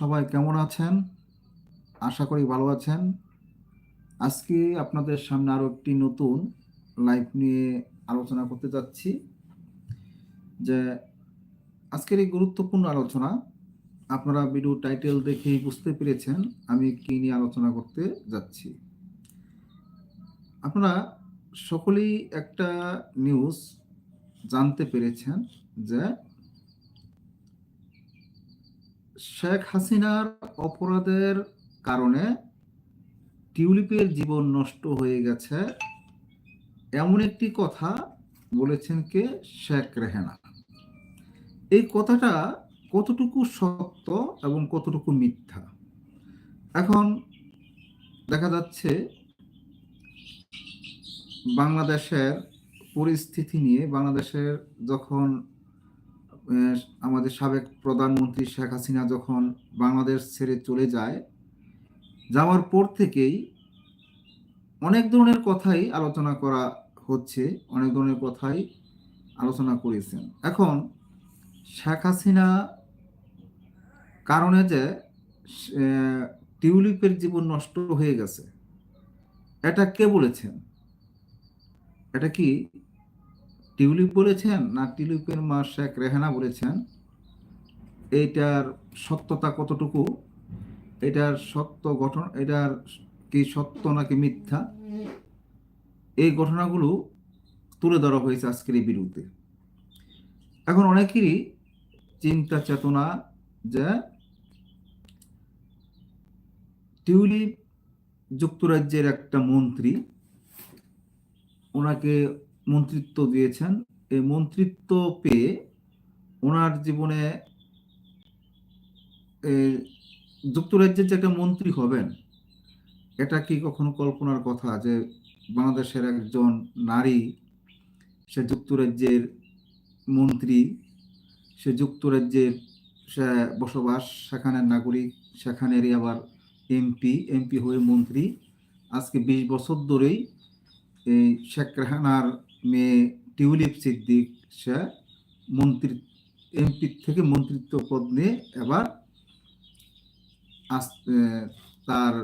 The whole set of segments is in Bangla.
সবাই কেমন আছেন? আশা করি ভালো আছেন। আজকে আপনাদের সামনে আরও একটি নতুন লাইভ নিয়ে আলোচনা করতে যাচ্ছি। যে আজকের এই গুরুত্বপূর্ণ আলোচনা, আপনারা ভিডিও টাইটেল দেখেই বুঝতে পেরেছেন আমি কী নিয়ে আলোচনা করতে যাচ্ছি। আপনারা সকলেই একটা নিউজ জানতে পেরেছেন যে শেখ হাসিনার অপরাধের কারণে টিউলিপের জীবন নষ্ট হয়ে গেছে, এমন একটি কথা বলেছেন কে? শেখ রেহেনা। এই কথাটা কতটুকু সত্য এবং কতটুকু মিথ্যা? এখন দেখা যাচ্ছে বাংলাদেশের পরিস্থিতি নিয়ে, বাংলাদেশের যখন আমাদের সাবেক প্রধানমন্ত্রী শেখ হাসিনা যখন বাংলাদেশ ছেড়ে চলে যায়, যাওয়ার পর থেকেই অনেক ধরনের কথাই আলোচনা করা হচ্ছে, অনেক ধরনের কথাই আলোচনা করেছেন। এখন শেখ হাসিনা কারণে যে টিউলিপের জীবন নষ্ট হয়ে গেছে, এটা কে বলেছেন? এটা কি টিউলিপ বলেছেন না টিউলিপের মা শেখ রেহানা বলেছেন? এইটার সত্যতা কতটুকু? এটার সত্য ঘটনা এটার কি সত্য নাকি মিথ্যা? এই ঘটনাগুলো তুলে ধরা হয়েছে আজকের এই বিরুদ্ধে। এখন অনেকেরই চিন্তা চেতনা যে টিউলিপ যুক্তরাজ্যের একটা মন্ত্রী, ওনাকে মন্ত্রিত্ব দিয়েছেন। এই মন্ত্রিত্ব পেয়ে ওনার জীবনে যুক্তরাজ্যের যে একটা মন্ত্রী হবেন, এটা কি কখনো কল্পনার কথা যে বাংলাদেশের একজন নারী সে যুক্তরাজ্যের মন্ত্রী, সে যুক্তরাজ্যের সে বসবাস সেখানের নাগরিক, সেখানেরই আবার এমপি এমপি হয়ে মন্ত্রী। আজকে বিশ বছর ধরেই এই শেখ রেহানার মেয়ে টিউলিপ সিদ্দিক সে মন্ত্রী, এমপি থেকে মন্ত্রিত্ব পদ নিয়ে এবার তার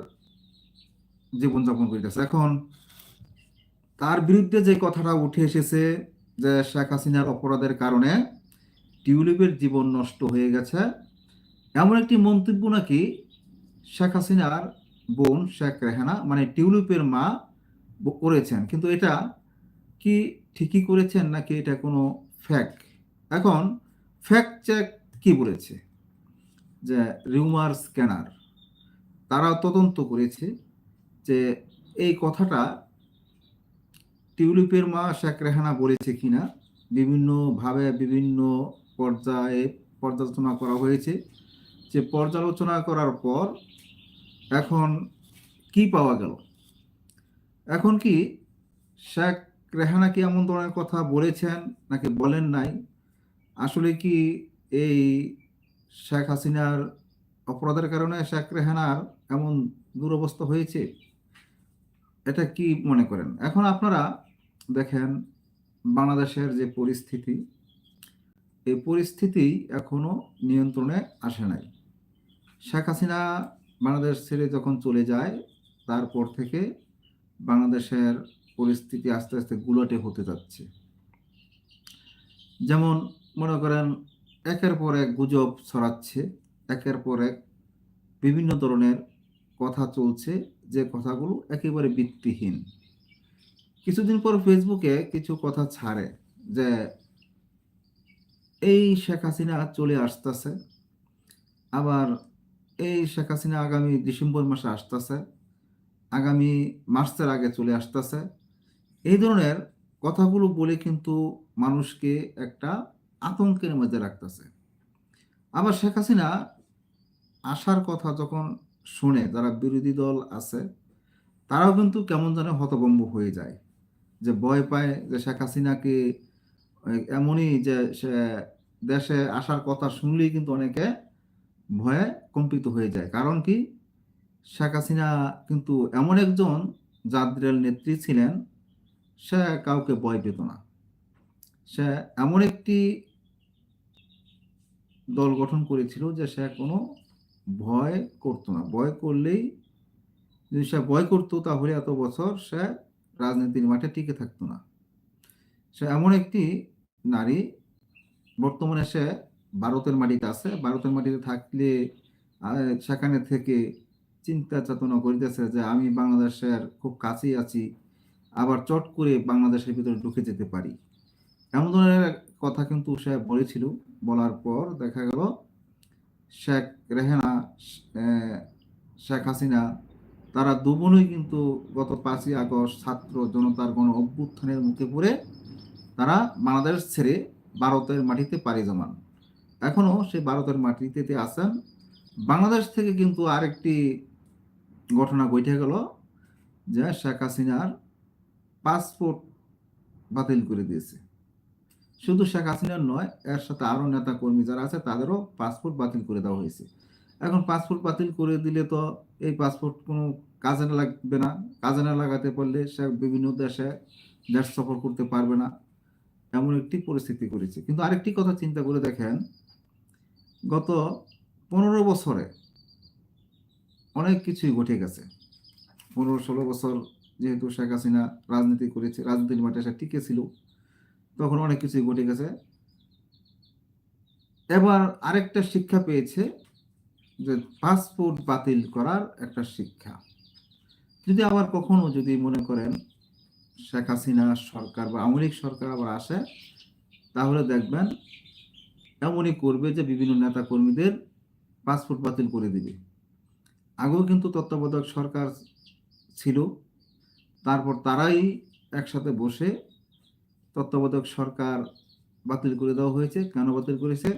জীবনযাপন করিতেছে। এখন তার বিরুদ্ধে যে কথাটা উঠে এসেছে যে শেখ হাসিনার অপরাধের কারণে টিউলিপের জীবন নষ্ট হয়ে গেছে, এমন একটি মন্তব্য নাকি শেখ হাসিনার বোন শেখ রেহানা মানে টিউলিপের মা করেছেন। কিন্তু এটা কি ঠিকই করেছেন নাকি এটা কোনো ফ্যাক এখন ফ্যাক চেক কি বলেছে? যে রিউমার স্ক্যানার তারা তদন্ত করেছে যে এই কথাটা টিউলিপের মা শেখ রেহানা বলেছে কিনা, বিভিন্নভাবে বিভিন্ন পর্যায়ে পর্যালোচনা করা হয়েছে। যে পর্যালোচনা করার পর এখন কি পাওয়া গেল? এখন কি শেখ রেহানা কি এমন ধরনের কথা বলেছেন নাকি বলেন নাই? আসলে কি এই শেখ হাসিনার অপরাধের কারণে শেখ রেহানার এমন দুরবস্থা হয়েছে? এটা কি মনে করেন? এখন আপনারা দেখেন বাংলাদেশের যে পরিস্থিতি, এই পরিস্থিতি এখনও নিয়ন্ত্রণে আসে নাই। শেখ হাসিনা বাংলাদেশ ছেড়ে যখন চলে যায়, তারপর থেকে বাংলাদেশের পরিস্থিতি আস্তে আস্তে গুলটে হতে যাচ্ছে। যেমন মনে করেন, একের পর এক গুজব ছড়াচ্ছে, একের পর এক বিভিন্ন ধরনের কথা চলছে, যে কথাগুলো একেবারে ভিত্তিহীন। কিছুদিন পর ফেসবুকে কিছু কথা ছাড়ে, যে এই শেখ হাসিনা চলে আসতেছে, আবার এই শেখ হাসিনা আগামী ডিসেম্বর মাসে আসতেছে, আগামী মার্চের আগে চলে আসতেছে এই ধরনের কথাগুলো বলে কিন্তু মানুষকে একটা আতঙ্কের মধ্যে রাখতেছে। আবার শেখ হাসিনা আসার কথা যখন শুনে, যারা বিরোধী দল আছে, তারাও কিন্তু কেমন যেন হতভম্ব হয়ে যায়। যে ভয় পায় যে শেখ হাসিনাকে এমনই যে সে দেশে আসার কথা শুনলেই কিন্তু অনেকে ভয়ে কম্পিত হয়ে যায়। কারণ কি? শেখ হাসিনা কিন্তু এমন একজন জাদ্রেল নেত্রী ছিলেন সে কাউকে ভয় পেত না। সে এমন একটি দল গঠন করেছিল যে সে কোনো ভয় করতো না। ভয় করলেই যদি সে ভয় করতো, তাহলে এত বছর সে রাজনীতির মাঠে টিকে থাকতো না। সে এমন একটি নারী, বর্তমানে সে ভারতের মাটিতে আছে। ভারতের মাটিতে থাকলে সেখানে থেকে চিন্তা চেতনা করিতেছে যে আমি বাংলাদেশের খুব কাছেই আছি। আবার চট করে বাংলাদেশের ভিতরে ঢুকে যেতে পারি। এমন ধরনের কথা কিন্তু সে বলেছিল। বলার পর দেখা গেল, শেখ রেহানা শেখ হাসিনা, তারা দুবনই কিন্তু গত পাঁচই আগস্ট ছাত্র জনতার গণ অভ্যুত্থানের মুখে পড়ে তারা বাংলাদেশ ছেড়ে ভারতের মাটিতে পাড়ি জমান। এখনও সে ভারতের মাটিতে আছেন। বাংলাদেশ থেকে কিন্তু আরেকটি ঘটনা ঘটে গেল, যে শেখ হাসিনার পাসপোর্ট বাতিল করে দিয়েছে। শুধু শেখ হাসিনার নয়, এর সাথে আরও নেতা কর্মী যারা আছে, তাদেরও পাসপোর্ট বাতিল করে দেওয়া হয়েছে। এখন পাসপোর্ট বাতিল করে দিলে তো এই পাসপোর্ট কোনো কাজে না লাগবে না। কাজে না লাগাতে পারলে সে বিভিন্ন দেশে দেশ সফর করতে পারবে না। এমন একটি পরিস্থিতি করেছে। কিন্তু আরেকটি কথা চিন্তা করে দেখেন, গত পনেরো বছরে অনেক কিছুই ঘটে গেছে। পনেরো ষোলো বছর যেহেতু শেখ হাসিনা রাজনীতি করেছে, রাজনীতির মাঠে সে টিকে ছিল, তখন অনেক কিছুই ঘটে গেছে। এবার আরেকটা শিক্ষা পেয়েছে যে পাসপোর্ট বাতিল করার একটা শিক্ষা। যদি আবার কখনো যদি মনে করেন শেখ হাসিনা সরকার বা আওয়ামী সরকার আবার আসে, তাহলে দেখবেন এমনই করবে যে বিভিন্ন নেতা কর্মীদের পাসপোর্ট বাতিল করে দিবে। আগেও কিন্তু তত্ত্বাবধায়ক সরকার ছিল তারপর তারাই একসাথে বসে তত্ত্বাবধায়ক সরকার বাতিল করে দেওয়া হয়েছে। কেন বাতিল করেছে?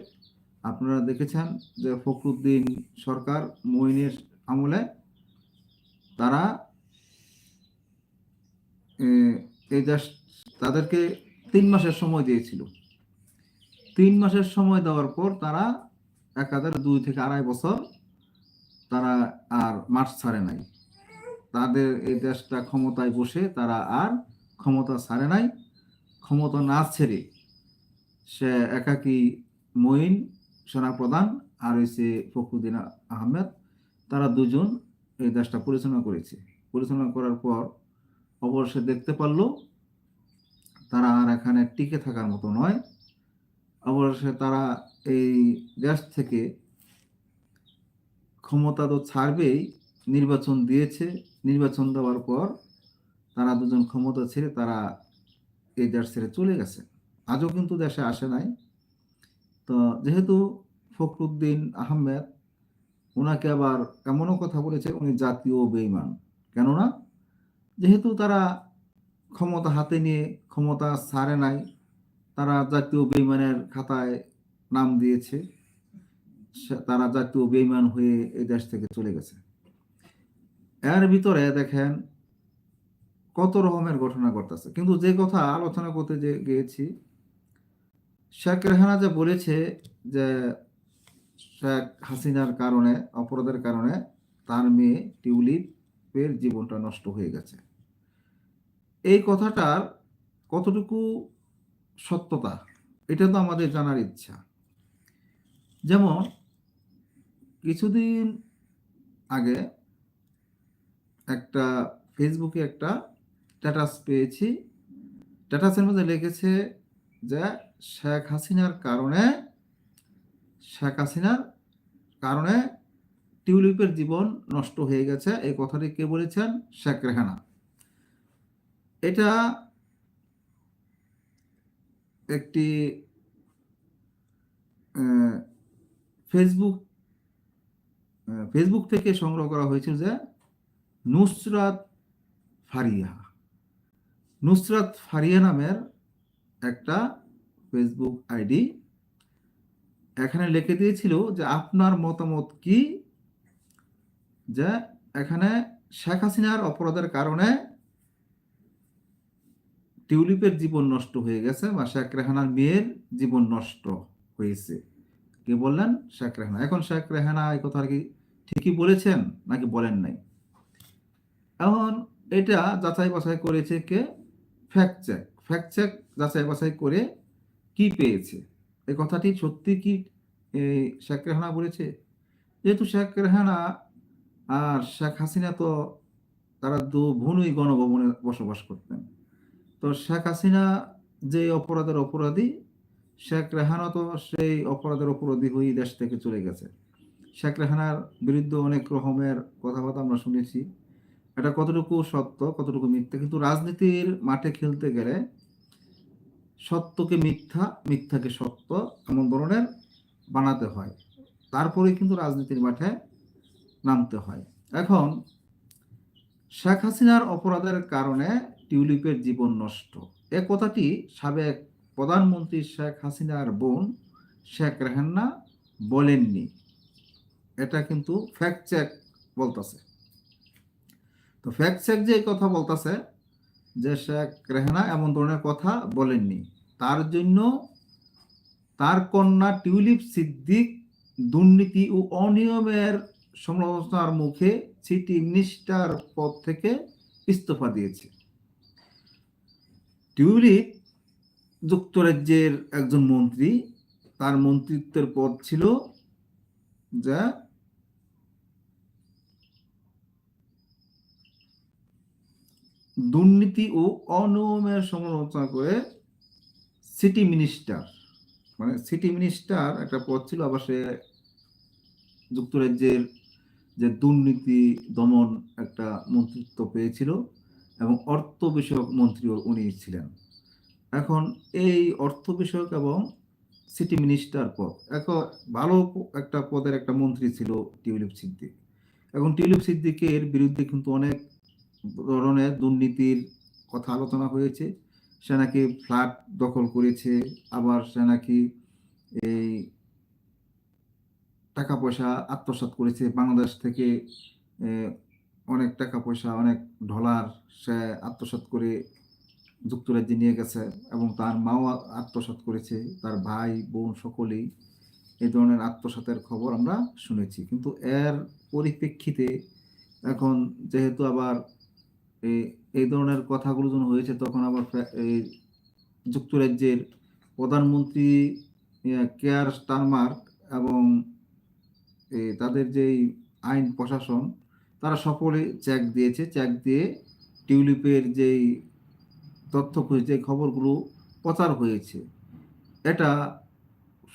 আপনারা দেখেছেন যে ফখরুদ্দিন সরকার মইনের আমলে তারা এই দেশ তাদেরকে তিন মাসের সময় দিয়েছিল। তিন মাসের সময় দেওয়ার পর তারা একাধারে দুই থেকে আড়াই বছর তারা আর মাঠ ছাড়ে নাই। তাদের এই দেশটা ক্ষমতায় বসে তারা আর ক্ষমতা ছাড়ে নাই। ক্ষমতা না ছেড়ে সে একাকী মঈন সেনাপ্রধান আর হয়েছে ফখরুদ্দিন আহমেদ, তারা দুজন এই দেশটা পরিচালনা করেছে। পরিচালনা করার পর অবশ্যই দেখতে পারল, তারা আর এখানে টিকে থাকার মতো নয়। অবশ্যই তারা এই দেশ থেকে ক্ষমতা তো ছাড়বেই, নির্বাচন দিয়েছে নির্বাচন দেওয়ার পর তারা দুজন ক্ষমতা ছেড়ে তারা এই দেশ ছেড়ে চলে গেছে। আজও কিন্তু দেশে আসে নাই। তো যেহেতু ফখরুদ্দিন আহমেদ ওনাকে আবার এমনও কথা বলেছে, উনি জাতীয় বেইমান কেননা যেহেতু তারা ক্ষমতা হাতে নিয়ে ক্ষমতা ছাড়ে নাই, তারা জাতীয় বেইমানের খাতায় নাম দিয়েছে তারা জাতীয় বেইমান হয়ে এই দেশ থেকে চলে গেছে। এর ভিতরে দেখেন কত রকমের ঘটনা ঘটতেছে। কিন্তু যে কথা আলোচনা করতে যে গিয়েছি, শেখ রেহানা যে বলেছে যে শেখ হাসিনার কারণে, অপরাধের কারণে তার মেয়ে টিউলিপের জীবনটা নষ্ট হয়ে গেছে। এই কথাটার কতটুকু সত্যতা, এটা তো আমাদের জানার ইচ্ছা। যেমন কিছুদিন আগে একটা ফেসবুকে একটা স্ট্যাটাস পেয়েছি। স্ট্যাটাসের মধ্যে লিখেছে যে শেখ হাসিনার কারণে, শেখ হাসিনার কারণে টিউলিপের জীবন নষ্ট হয়ে গেছে। এই কথাটি কে বলেছেন? শেখ রেহানা। এটা একটি ফেসবুক ফেসবুক থেকে সংগ্রহ করা হয়েছিল যে নুসরাত ফারিয়া নুসরাত ফারিয়া নামের একটা ফেসবুক আইডি এখানে লিখে দিয়েছিল যে আপনার মতামত কি? যে এখানে শেখ হাসিনার অপরাধের কারণে টিউলিপের জীবন নষ্ট হয়ে গেছে বা শেখ রেহানার মেয়ের জীবন নষ্ট হয়েছে। কে বললেন? শেখ রেহানা। এখন শেখ রেহানা এই কথা আর কি ঠিকই বলেছেন নাকি বলেন নাই? এখন এটা যাচাই বাছাই করেছে কে? ফ্যাক্ট চেক ফ্যাক্ট চেক যাচাই বাছাই করে কি পেয়েছে? এই কথাটি সত্যি কি শেখ রেহানা বলেছে? যেহেতু শেখ রেহানা আর শেখ হাসিনা তো তারা দু ভুনুই গণভবনে বসবাস করতেন। তো শেখ হাসিনা যে অপরাধের অপরাধী, শেখ রেহানা তো সেই অপরাধের অপরাধী হয়েই দেশ থেকে চলে গেছে। শেখ রেহানার বিরুদ্ধে অনেক রকমের কথাবার্তা আমরা শুনেছি। এটা কতটুকু সত্য, কতটুকু মিথ্যা? কিন্তু রাজনীতির মাঠে খেলতে গেলে সত্যকে মিথ্যা, মিথ্যাকে সত্য এমন ধরনের বানাতে হয়। তারপরে কিন্তু রাজনীতির মাঠে নামতে হয়। এখন, শেখ হাসিনার অপরাধের কারণে টিউলিপের জীবন নষ্ট। এ কথাটি সাবেক প্রধানমন্ত্রী শেখ হাসিনার বোন শেখ রেহান্না বলেননি। এটা কিন্তু ফ্যাক্ট চেক বলতেছে। তো ফ্যাক্ট চেক যে এই কথা বলতেছে, যে শেখ রেহানা এমন ধরনের কথা বলেননি। তার জন্য তার কন্যা টিউলিপ সিদ্দিক দুর্নীতি ও অনিয়মের সমালোচনার মুখে সিটি মিনিস্টার পদ থেকে ইস্তফা দিয়েছে। টিউলিপ যুক্তরাজ্যের একজন মন্ত্রী, তার মন্ত্রিত্বের পদ ছিল যা দুর্নীতি ও অনিয়মের সমালোচনা করে সিটি মিনিস্টার মানে সিটি মিনিস্টার একটা পদ ছিল, আবার সে যুক্তরাজ্যের যে দুর্নীতি দমন একটা মন্ত্রিত্ব পেয়েছিল এবং অর্থ বিষয়ক মন্ত্রীও উনি ছিলেন। এখন এই অর্থ বিষয়ক এবং সিটি মিনিস্টার পদ, এখন ভালো একটা পদের একটা মন্ত্রী ছিল টিউলিপ সিদ্দিক। এখন টিউলিপ সিদ্দিকের বিরুদ্ধে কিন্তু অনেক ধরনের দুর্নীতির কথা আলোচনা হয়েছে। সে নাকি ফ্ল্যাট দখল করেছে, আবার সে নাকি এই টাকা পয়সা আত্মসাৎ করেছে। বাংলাদেশ থেকে অনেক টাকা পয়সা অনেক ডলার সে আত্মসাৎ করে যুক্তরাজ্যে নিয়ে গেছে এবং তার মাও আত্মসাৎ করেছে, তার ভাই, বোন সকলেই। এই ধরনের আত্মসাতের খবর আমরা শুনেছি। কিন্তু এর পরিপ্রেক্ষিতে এখন যেহেতু আবার এই এই ধরনের কথাগুলো যখন হয়েছে, তখন আবার এই যুক্তরাজ্যের প্রধানমন্ত্রী কেয়ার স্টারমার এবং তাদের যেই আইন প্রশাসন, তারা সকলে চেক দিয়েছে। চেক দিয়ে টিউলিপের যেই তথ্য খুঁজে খবরগুলো প্রচার হয়েছে। এটা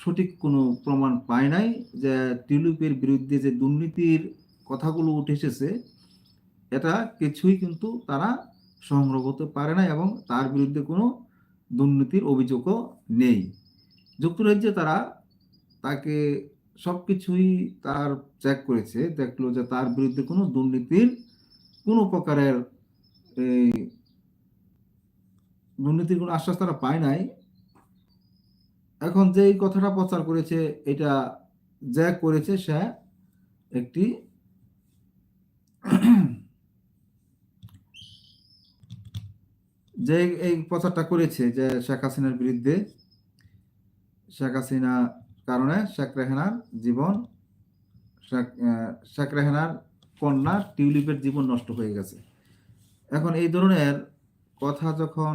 সঠিক কোনো প্রমাণ পায় নাই যে টিউলিপের বিরুদ্ধে যে দুর্নীতির কথাগুলো উঠে এসেছে এটা কিছুই কিন্তু তারা সংগ্রহ করতে পারে না এবং তার বিরুদ্ধে কোনো দুর্নীতির অভিযোগও নেই। যুক্তরাজ্যে তারা তাকে সব কিছুই তার চেক করেছে, দেখল যে তার বিরুদ্ধে কোনো দুর্নীতির কোনো প্রকারের এই দুর্নীতির কোনো আশ্বাস তারা পায় নাই। এখন যেই কথাটা প্রচার করেছে, এটা যা করেছে সে একটি যে এই প্রচারটা করেছে যে শেখ হাসিনার বিরুদ্ধে, শেখ হাসিনা কারণে শেখ রেহানার জীবন, শেখ রেহানার কন্যা টিউলিপের জীবন নষ্ট হয়ে গেছে। এখন এই ধরনের কথা যখন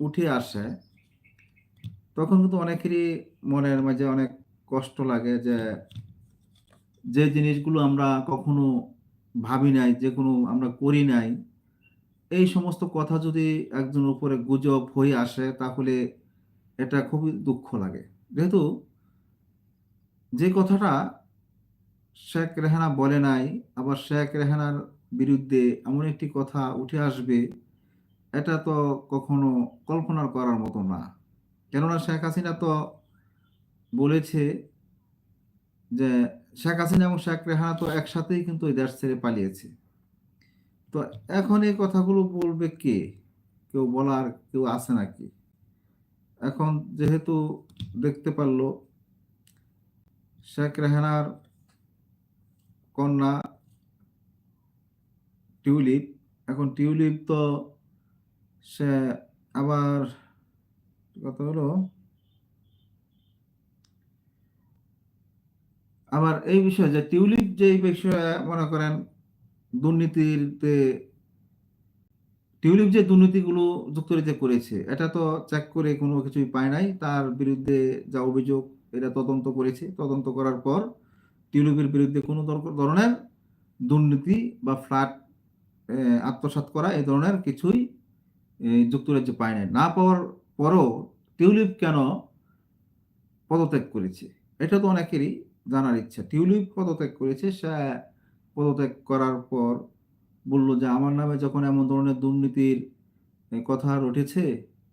উঠে আসে, তখন কিন্তু অনেকেরই মনের মাঝে অনেক কষ্ট লাগে যে যে জিনিসগুলো আমরা কখনো ভাবি নাই, যে কোনো আমরা করি নাই এই সমস্ত কথা যদি একজন উপরে গুজব হয়ে আসে, তাহলে এটা খুবই দুঃখ লাগে। যেহেতু যে কথাটা শেখ রেহানা বলে নাই, আবার শেখ রেহানার বিরুদ্ধে এমন একটি কথা উঠে আসবে, এটা তো কখনো কল্পনা করার মতো না। কেননা শেখ হাসিনা তো বলেছে যে শেখ হাসিনা এবং শেখ রেহানা তো একসাথেই কিন্তু ওই দেশ ছেড়ে পালিয়েছে। তো এখন এই কথাগুলো বলবে কে? কেউ বলার কেউ আছে নাকি? এখন যেহেতু দেখতে পারল, শেখ রেহানার কন্যা টিউলিপ, এখন টিউলিপ তো সে আবার কথা হলো? আবার এই বিষয়ে যে টিউলিপ যে বিষয়ে মনে করেন দুর্নীতিতে, টিউলিপ যে দুর্নীতিগুলো যুক্তরাজ্যে করেছে, এটা তো চেক করে কোনো কিছুই পায় নাই। তার বিরুদ্ধে যা অভিযোগ, এটা তদন্ত করেছে। তদন্ত করার পর টিউলিপের বিরুদ্ধে কোনো ধরনের দুর্নীতি বা ফ্ল্যাট আত্মসাৎ করা এই ধরনের কিছুই যুক্তরাজ্যে পায় নাই। না পাওয়ার পরও টিউলিপ কেন পদত্যাগ করেছে? এটা তো অনেকেরই জানার ইচ্ছা। টিউলিপ পদত্যাগ করেছে, সে পদত্যাগ করার পর বলল যে, আমার নামে যখন এমন ধরনের দুর্নীতির কথা উঠেছে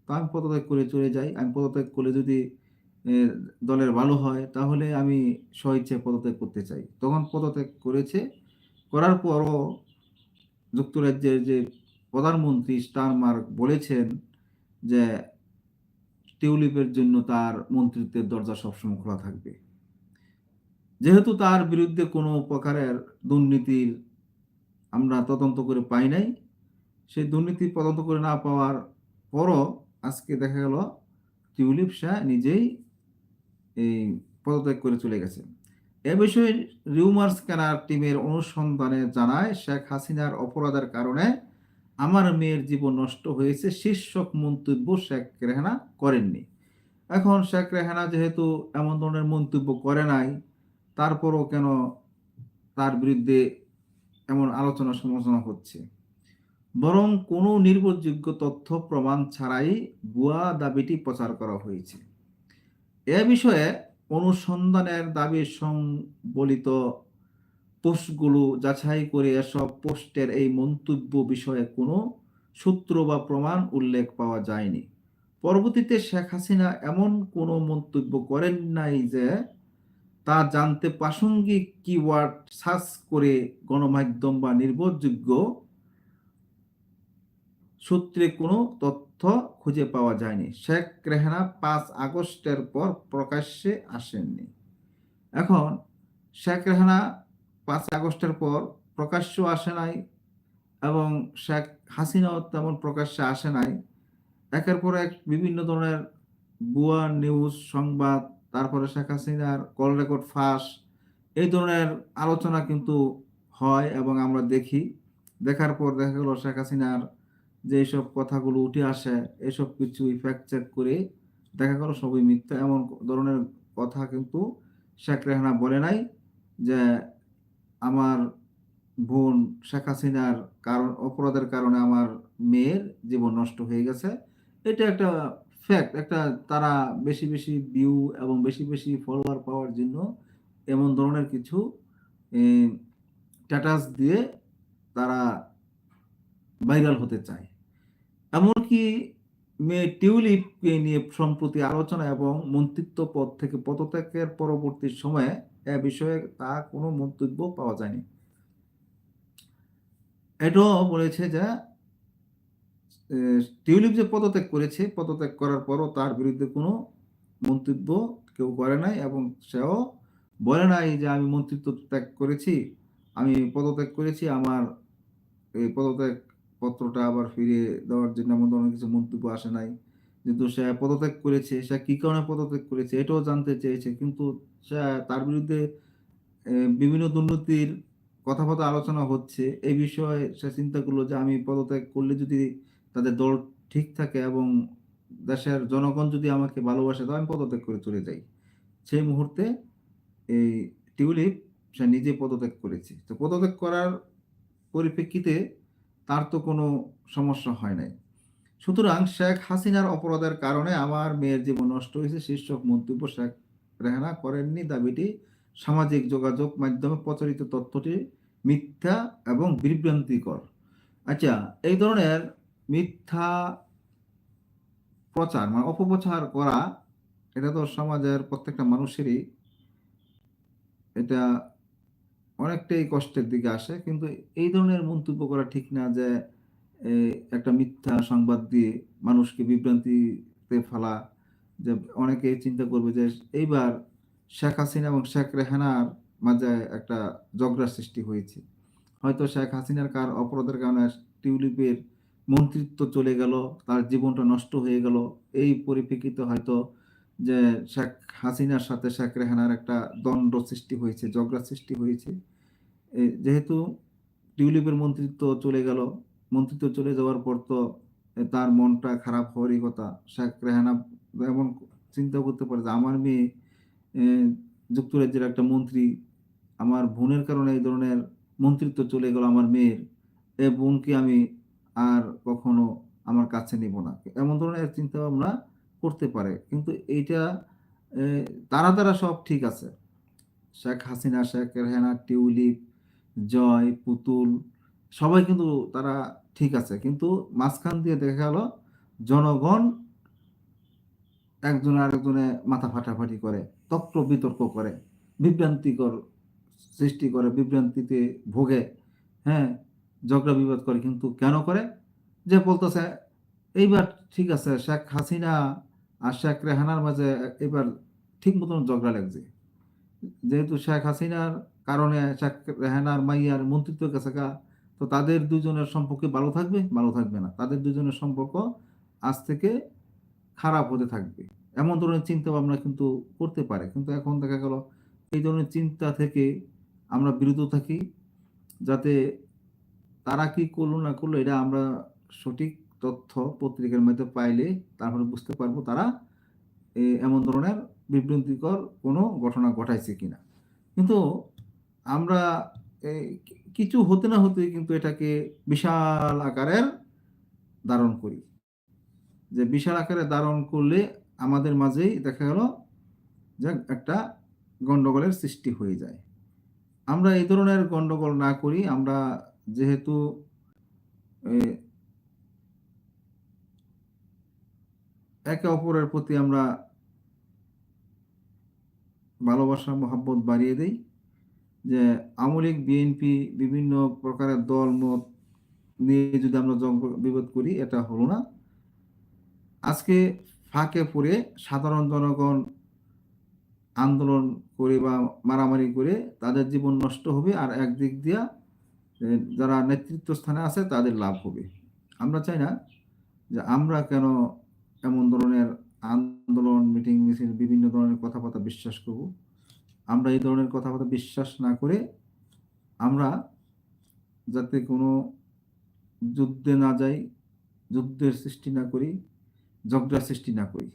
তা আমি পদত্যাগ করে চলে যাই। আমি পদত্যাগ করলে যদি দলের ভালো হয়, তাহলে আমি স্বইচ্ছায় পদত্যাগ করতে চাই। তখন পদত্যাগ করেছে। করার পরও যুক্তরাজ্যের যে প্রধানমন্ত্রী স্টারমার্ক বলেছেন যে, টিউলিপের জন্য তার মন্ত্রিত্বের দরজা সবসময় খোলা থাকবে। যেহেতু তার বিরুদ্ধে কোনো প্রকারের দুর্নীতির আমরা তদন্ত করে পাই নাই, সেই দুর্নীতি তদন্ত করে না পাওয়ার পরও আজকে দেখা গেল টিউলিপ শাহ নিজেই এই পদত্যাগ করে চলে গেছে। এ বিষয়ে রিউমার্স কেনার টিমের অনুসন্ধানে জানায়, শেখ হাসিনার অপরাধের কারণে আমার মেয়ের জীবন নষ্ট হয়েছে, শীর্ষক মন্তব্য শেখ রেহানা করেননি। এখন শেখ রেহানা যেহেতু এমন ধরনের মন্তব্য করে নাই তারপরও কেন তার বিরুদ্ধে এমন আলোচনা সমালোচনা হচ্ছে? বরং কোনো নির্ভরযোগ্য তথ্য প্রমাণ ছাড়াই ভুয়া দাবিটি প্রচার করা হয়েছে। এ বিষয়ে অনুসন্ধানের দাবি সংবলিত পোস্টগুলো যাচাই করে এসব পোস্টের এই মন্তব্য বিষয়ে কোনো সূত্র বা প্রমাণ উল্লেখ পাওয়া যায়নি। পরবর্তীতে শেখ হাসিনা এমন কোনো মন্তব্য করেন নাই যে তা জানতে প্রাসঙ্গিক কিওয়ার্ড সার্চ করে গণমাধ্যম বা নির্ভরযোগ্য সূত্রে কোনো তথ্য খুঁজে পাওয়া যায়নি। শেখ রেহানা পাঁচ আগস্টের পর প্রকাশ্যে আসেননি। এখন শেখ রেহানা পাঁচ আগস্টের পর প্রকাশ্য আসে নাই এবং শেখ হাসিনাও তেমন প্রকাশ্যে আসে নাই। একের পর এক বিভিন্ন ধরনের ভুয়া নিউজ সংবাদ তারপরে শেখ হাসিনার কল রেকর্ড ফাঁস, এই ধরনের আলোচনা কিন্তু হয় এবং আমরা দেখি। দেখার পর দেখা গেল শেখ হাসিনার যে সব কথাগুলো উঠে আসে, এসব কিছু ফ্যাক্ট চেক করে দেখা গেল সবই মিথ্যা। এমন ধরনের কথা কিন্তু শেখ রেহানা বলে নাই যে আমার বোন শেখ হাসিনার কারণ, অপরাধের কারণে আমার মেয়ের জীবন নষ্ট হয়ে গেছে। এটা একটা ফ্যাক্ট একটা তারা বেশি বেশি ভিউ এবং বেশি বেশি ফলোয়ার পাওয়ার জন্য এমন ধরনের কিছু স্ট্যাটাস দিয়ে তারা ভাইরাল হতে চায়। এমনকি মেয়ে টিউলিপকে নিয়ে সম্প্রতি আলোচনা এবং মন্ত্রিত্ব পদ থেকে পদত্যাগের পরবর্তী সময়ে এ বিষয়ে তা কোনো মন্তব্য পাওয়া যায়নি। এটাও বলেছে যে টিউলিপ যে পদত্যাগ করেছে, পদত্যাগ করার পরও তার বিরুদ্ধে কোনো মন্তব্য কেউ করে নাই এবং সেও বলে নাই যে আমি মন্ত্রিত্ব ত্যাগ করেছি, আমি পদত্যাগ করেছি, আমার এই পদত্যাগ পত্রটা আবার ফিরিয়ে দেওয়ার জন্য এমন ধরনের কিছু মন্তব্য আসে নাই। কিন্তু সে পদত্যাগ করেছে, সে কী কারণে পদত্যাগ করেছে এটাও জানতে চেয়েছে, কিন্তু সে তার বিরুদ্ধে বিভিন্ন দুর্নীতির কথাবার্তা আলোচনা হচ্ছে। এই বিষয়ে সে চিন্তা করল যে আমি পদত্যাগ করলে যদি তাদের দল ঠিক থাকে এবং দেশের জনগণ যদি আমাকে ভালোবাসে তো আমি পদত্যাগ করে চলে যাই। সেই মুহূর্তে এই টিউলিপ সে নিজে পদত্যাগ করেছে। তো পদত্যাগ করার পরিপ্রেক্ষিতে তার তো কোনো সমস্যা হয় নাই। সুতরাং শেখ হাসিনার অপরাধের কারণে আমার মেয়ের জীবন নষ্ট হয়েছে। শীর্ষক মন্তব্য শেখ রেহানা করেননি। দাবিটি সামাজিক যোগাযোগ মাধ্যমে প্রচারিত তথ্যটি মিথ্যা এবং বিভ্রান্তিকর। আচ্ছা এই ধরনের মিথ্যা প্রচার মানে অপপ্রচার করা, এটা তো সমাজের প্রত্যেকটা মানুষেরই, এটা অনেকটাই কষ্টের দিকে আসে। কিন্তু এই ধরনের মন্তব্য করা ঠিক না যে একটা মিথ্যা সংবাদ দিয়ে মানুষকে বিভ্রান্তিতে ফেলা, যে অনেকে চিন্তা করবে যে, এইবার শেখ হাসিনা এবং শেখ রেহানার মাঝে একটা ঝগড়া সৃষ্টি হয়েছে। হয়তো শেখ হাসিনার কার অপরাধের কারণে টিউলিপের মন্ত্রিত্ব চলে গেল, তার জীবনটা নষ্ট হয়ে গেল। এই পরিপ্রেক্ষিতে হয়তো যে শেখ হাসিনার সাথে শেখ রেহানার একটা দ্বন্দ্ব সৃষ্টি হয়েছে, ঝগড়া সৃষ্টি হয়েছে। যেহেতু টিউলিপের মন্ত্রিত্ব চলে গেল, মন্ত্রিত্ব চলে যাওয়ার পর তো তার মনটা খারাপ হওয়ারই কথা। শেখ রেহানা এমন চিন্তা করতে পারে যে, আমার মেয়ে যুক্তরাজ্যের একটা মন্ত্রী, আমার বোনের কারণে এই ধরনের মন্ত্রিত্ব চলে গেল আমার মেয়ের। এ বোনকে আমি আর কখনো আমার কাছে নিব না। এমন ধরনের চিন্তা ভাবনা করতে পারে। কিন্তু এইটা তারা তারা সব ঠিক আছে। শেখ হাসিনা, শেখ রেহানা, টিউলিপ, জয়, পুতুল, সবাই কিন্তু তারা ঠিক আছে। কিন্তু মাঝখান দিয়ে দেখা গেল, জনগণ একজন আরেকজনে মাথা ফাটাফাটি করে, তক্র বিতর্ক করে, বিভ্রান্তিকর সৃষ্টি করে, বিভ্রান্তিতে ভোগে। হ্যাঁ? ঝগড়া বিবাদ করে, কিন্তু কেন করে? যে বলতেছে, এইবার ঠিক আছে, শেখ হাসিনা আর শেখ রেহানার মাঝে এবার ঠিক মতন ঝগড়া লাগছে। যেহেতু শেখ হাসিনার কারণে শেখ রেহানার মাইয়ার মন্ত্রিত্ব গেছে তো তাদের দুজনের সম্পর্কে ভালো থাকবে? ভালো থাকবে না। তাদের দুজনের সম্পর্ক আজ থেকে খারাপ হতে থাকবে। এমন ধরনের চিন্তা ভাবনা কিন্তু করতে পারে। কিন্তু এখন দেখা গেল, এই ধরনের চিন্তা থেকে আমরা বিরত থাকি, যাতে তারা কি করল না করল, এটা আমরা সঠিক তথ্য পত্রিকার মধ্যে পাইলে তারপরে বুঝতে পারব তারা এমন ধরনের বিভ্রান্তিকর কোনো ঘটনা ঘটাইছে কিনা। কিন্তু আমরা কিছু হতে না হতে কিন্তু এটাকে বিশাল আকারের ধারণ করি। যে বিশাল আকারে ধারণ করলে আমাদের মাঝেই দেখা গেল যে একটা গণ্ডগোলের সৃষ্টি হয়ে যায়। আমরা এই ধরনের গণ্ডগোল না করি, আমরা যেহেতু একে অপরের প্রতি আমরা ভালোবাসা, মহাব্বত বাড়িয়ে দেই, যে আমলিক বিএনপি বিভিন্ন প্রকারের দল, মত নিয়ে যদি আমরা বিবাদ করি, এটা হলো না। আজকে ফাঁকে পড়ে সাধারণ জনগণ আন্দোলন করে বা মারামারি করে তাদের জীবন নষ্ট হবে আর একদিক দিয়া যারা নেতৃত্ব স্থানে আছে, তাদের লাভ হবে। আমরা চাই না যে আমরা কেন এমন ধরনের আন্দোলন, মিটিং, মিছিল, বিভিন্ন ধরনের কথাবার্তা বিশ্বাস করব। আমরা এই ধরনের কথাবার্তা বিশ্বাস না করে আমরা যাতে কোনো যুদ্ধে না যাই, যুদ্ধের সৃষ্টি না করি ঝগড়া সৃষ্টি না করি।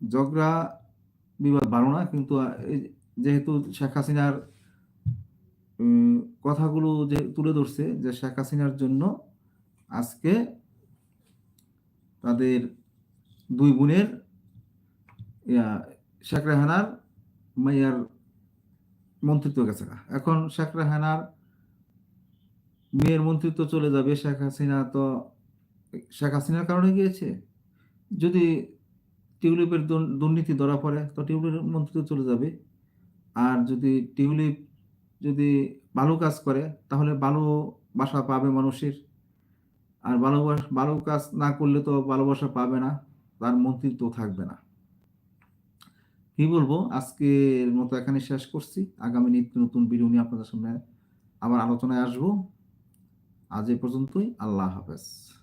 ঝগড়া বিবাদ বাড়ো না, কিন্তু যেহেতু শেখ হাসিনার কথাগুলো যে তুলে ধরছে যে শেখ হাসিনার জন্য আজকে তাদের দুই বোনের শেখ রেহানার মাইয়ার মন্ত্রিত্ব গেছে। এখন শেখ রেহানার মেয়ের মন্ত্রিত্ব চলে যাবে, শেখ হাসিনা তো, শেখ হাসিনার কারণে গিয়েছে যদি টিউলিপের দুর্ন- দুর্নীতি ধরা পড়ে, তো টিউলিপের মন্ত্রিত্ব চলে যাবে আর যদি টিউলিপ যদি ভালো কাজ করে, তাহলে ভালো বাসা পাবে মানুষের। আর ভালোবাসা ভালো কাজ না করলে তো ভালোবাসা পাবে না, তার মন্ত্রিত্ব থাকবে না। কি বলব? আজকের মতো এখানে শেষ করছি। আগামী নিত্য নতুন ভিডিও নিয়ে আপনাদের সামনে আবার আলোচনায় আসব। আজ এ পর্যন্তই, আল্লাহ হাফেজ।